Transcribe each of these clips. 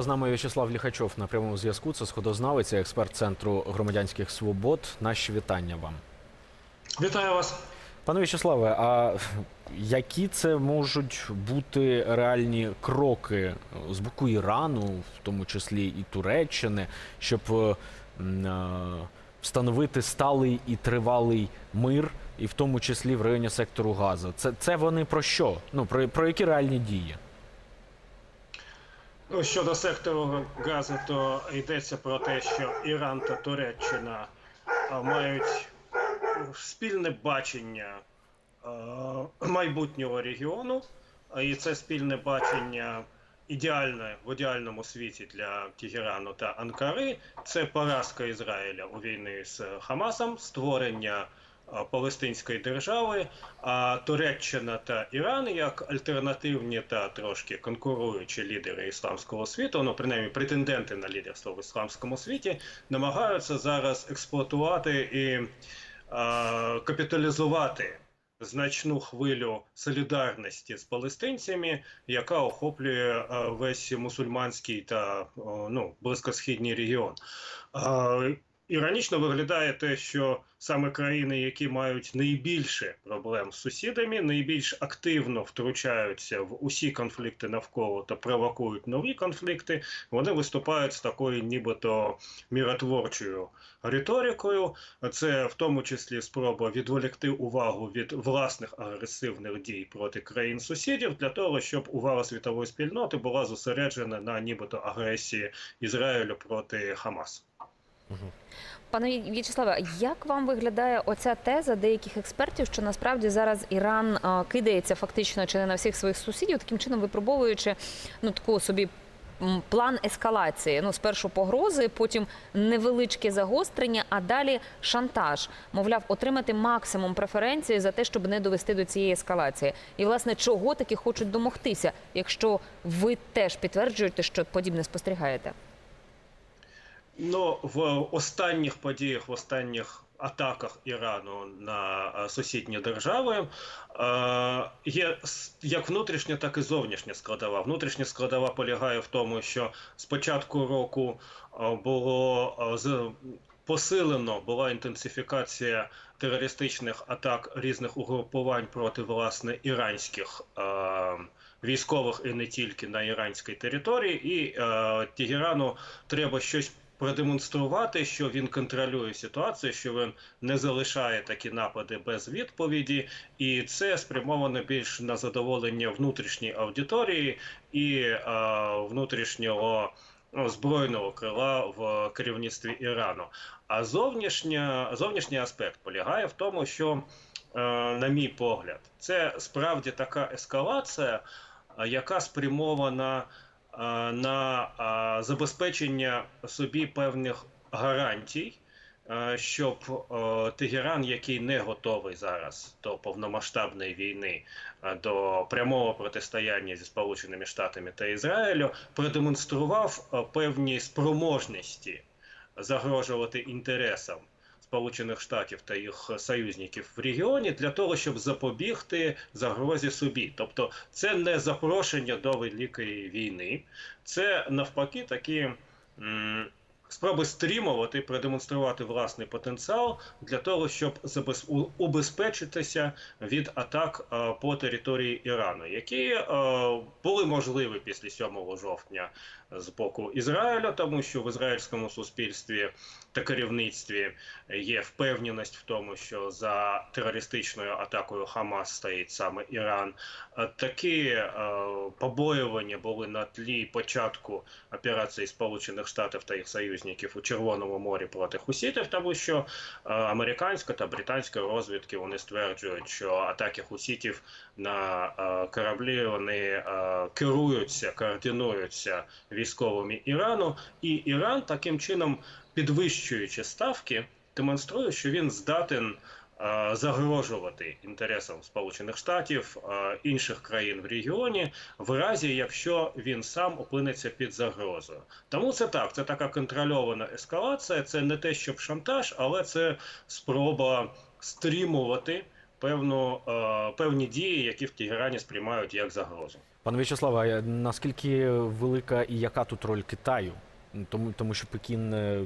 Зараз з нами В'ячеслав Ліхачов на прямому зв'язку. Це сходознавець, експерт центру громадянських свобод. Наші вітання вам. Вітаю вас. Пане В'ячеславе, а які це можуть бути реальні кроки з боку Ірану, в тому числі і Туреччини, щоб е, е, встановити сталий і тривалий мир, і в тому числі в районі сектору Газа? Це, це вони про що? Ну про, про які реальні дії? Ну, щодо сектору газу, то йдеться про те, що Іран та Туреччина мають спільне бачення майбутнього регіону, і це спільне бачення ідеальне в ідеальному світі для Тегерану та Анкари. Це поразка Ізраїля у війні з Хамасом, створення Палестинської держави, а Туреччина та Іран як альтернативні та трошки конкуруючі лідери ісламського світу, ну принаймні претенденти на лідерство в ісламському світі, намагаються зараз експлуатувати і а, капіталізувати значну хвилю солідарності з палестинцями, яка охоплює а, весь мусульманський та о, ну, близькосхідний регіон. А, Іронічно виглядає те, що саме країни, які мають найбільше проблем з сусідами, найбільш активно втручаються в усі конфлікти навколо та провокують нові конфлікти, вони виступають з такою нібито міротворчою риторикою. Це в тому числі спроба відволікти увагу від власних агресивних дій проти країн сусідів для того, щоб увага світової спільноти була зосереджена на нібито агресії Ізраїлю проти Хамасу. Пане В'ячеславе, як вам виглядає оця теза деяких експертів, що насправді зараз Іран кидається фактично чи не на всіх своїх сусідів, таким чином випробовуючи ну таку собі план ескалації? Ну, спершу погрози, потім невеличке загострення, а далі шантаж. Мовляв, отримати максимум преференції за те, щоб не довести до цієї ескалації. І власне чого таки хочуть домогтися, якщо ви теж підтверджуєте, що подібне спостерігаєте? Ну, в останніх подіях, в останніх атаках Ірану на е, сусідні держави е, є як внутрішня, так і зовнішня складова. Внутрішня складова полягає в тому, що з початку року е, було посилено була інтенсифікація терористичних атак різних угрупувань проти власне іранських. Військових і не тільки на іранській території, і е, Тегерану треба щось продемонструвати, що він контролює ситуацію, що він не залишає такі напади без відповіді, і це спрямовано більш на задоволення внутрішньої аудиторії і е, внутрішнього. ну, Збройного крила в керівництві Ірану. А зовнішня, зовнішній аспект полягає в тому, що, е, на мій погляд, це справді така ескалація, яка спрямована на е, забезпечення собі певних гарантій, е, щоб е, Тегеран, який не готовий зараз до повномасштабної війни, е, до прямого протистояння зі Сполученими Штатами та Ізраїлю, продемонстрував е, певні спроможності загрожувати інтересам. Сполучених Штатів та їх союзників в регіоні для того, щоб запобігти загрозі собі. Тобто, це не запрошення до великої війни, це навпаки такі спроби стримувати, продемонструвати власний потенціал для того, щоб убезпечитися від атак е, по території Ірану, які е, були можливі після 7 жовтня з боку Ізраїля, тому що в ізраїльському суспільстві та керівництві є впевненість в тому, що за терористичною атакою Хамас стоїть саме Іран. Е, Такі побоювання були на тлі початку операції Сполучених Штатів та їх союзників у Червоному морі проти хусітів, тому що е, американська та британська розвідки вони стверджують, що атаки хусітів на е, кораблі вони е, керуються, координуються військовими Ірану, і Іран таким чином, підвищуючи ставки, демонструє, що він здатен загрожувати інтересам Сполучених Штатів е, інших країн в регіоні, в разі якщо він сам опиниться під загрозою. Тому це так, це така контрольована ескалація. Це не те, щоб шантаж, але це спроба стримувати певну, е, певні дії, які в Тегерані сприймають як загрозу. Пане В'ячеславе, наскільки велика і яка тут роль Китаю? Тому, тому що Пекін е,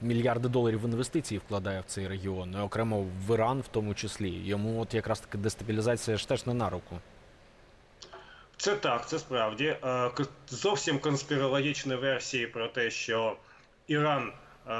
мільярди доларів інвестицій вкладає в цей регіон, окремо в Іран в тому числі. Йому от якраз таки дестабілізація ж теж не на руку. Це так, це справді. Е, Зовсім конспірологічні версії про те, що Іран е,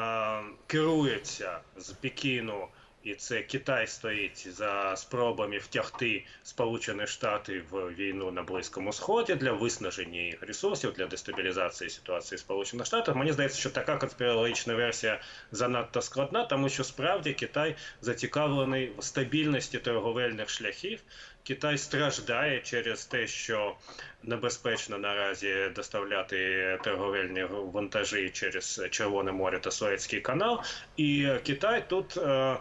керується з Пекіну, і це Китай стоїть за спробами втягти Сполучені Штати в війну на Близькому Сході для виснаження їх ресурсів для дестабілізації ситуації Сполучених Штатах. Мені здається, що така конспірологічна версія занадто складна, тому що справді Китай зацікавлений в стабільності торговельних шляхів. Китай страждає через те, що небезпечно наразі доставляти торговельні вантажі через Червоне море та Суецький канал. І Китай тут е,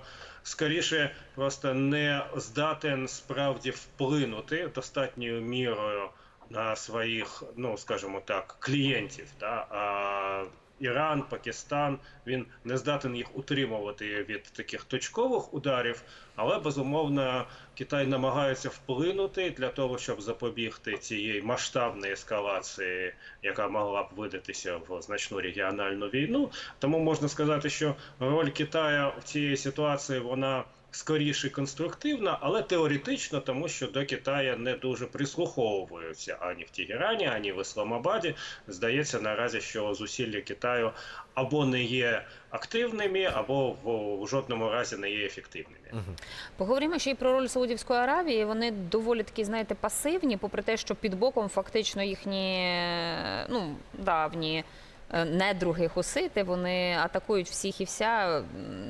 скоріше просто не здатен справді вплинути достатньою мірою на своїх, ну скажімо так, клієнтів. Да? Іран, Пакистан він не здатен їх утримувати від таких точкових ударів, але безумовно Китай намагається вплинути для того, щоб запобігти цієї масштабної ескалації, яка могла б видатися в значну регіональну війну. Тому можна сказати, що роль Китаю в цій ситуації вона скоріше конструктивна, але теоретично, тому що до Китаю не дуже прислуховуються ані в Тегерані, ані в Ісламабаді. Здається, наразі, що зусилля Китаю або не є активними, або в, в жодному разі не є ефективними. Поговоримо ще й про роль Саудівської Аравії. Вони доволі такі, знаєте, пасивні, попри те, що під боком фактично їхні ну, давні недруги хусити, вони атакують всіх і вся,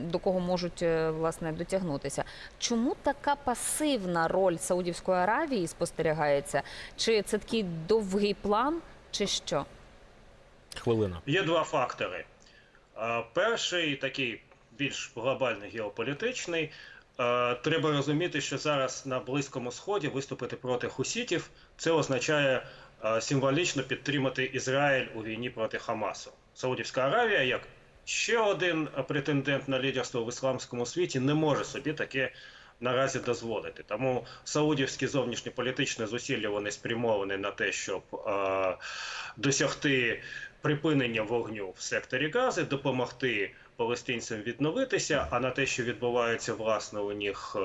до кого можуть е, власне дотягнутися. Чому така пасивна роль Саудівської Аравії спостерігається? Чи це такий довгий план, чи що? Хвилина. Є два фактори. Е, Перший такий більш глобальний геополітичний. Е, Треба розуміти, що зараз на Близькому Сході виступити проти хусітів це означає е, символічно підтримати Ізраїль у війні проти Хамасу. Саудівська Аравія, як ще один претендент на лідерство в ісламському світі, не може собі таке наразі дозволити. Тому саудівські зовнішньополітичні зусилля вони спрямовані на те, щоб е, досягти припинення вогню в секторі Гази, допомогти палестинцям відновитися, а на те, що відбувається власне у них е,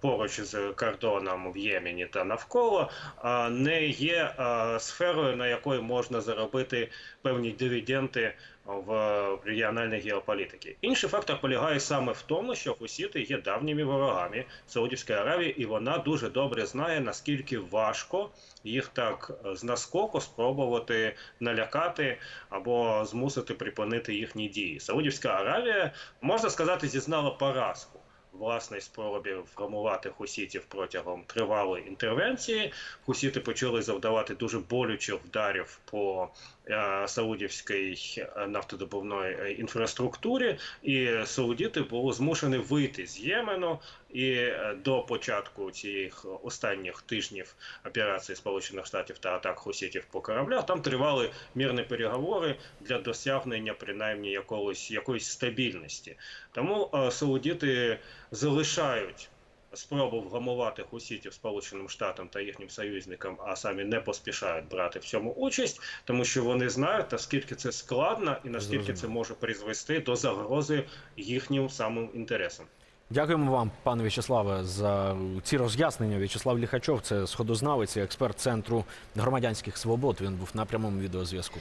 поруч з кордоном в Ємені та навколо, е, не є е, сферою, на якої можна заробити певні дивіденди в регіональній геополітиці. Інший фактор полягає саме в тому, що хусіти є давніми ворогами Саудівської Аравії, і вона дуже добре знає, наскільки важко їх так е, з наскоку спробувати налякати або змусити припинити їхні дії. Саудівська Аравія, можна сказати, зізнала поразку. Власне, спробів формувати хусітів протягом тривалої інтервенції. Хусіти почали завдавати дуже болючих вдарів по е, саудівській нафтодобувної е, інфраструктурі, і саудіти були змушені вийти з Ємену. І е, до початку цих останніх тижнів операції Сполучених Штатів та атак хусітів по кораблях там тривали мирні переговори для досягнення принаймні якогось якоїсь стабільності. Тому е, саудіти залишають спробу вгамувати хусітів Сполученим Штатам та їхнім союзникам, а самі не поспішають брати в цьому участь, тому що вони знають, наскільки це складно і наскільки Зрозуміло. це може призвести до загрози їхнім самим інтересам. Дякуємо вам, пане В'ячеславе, за ці роз'яснення. В'ячеслав Ліхачов, це сходознавець і експерт центру громадянських свобод. Він був на прямому відеозв'язку.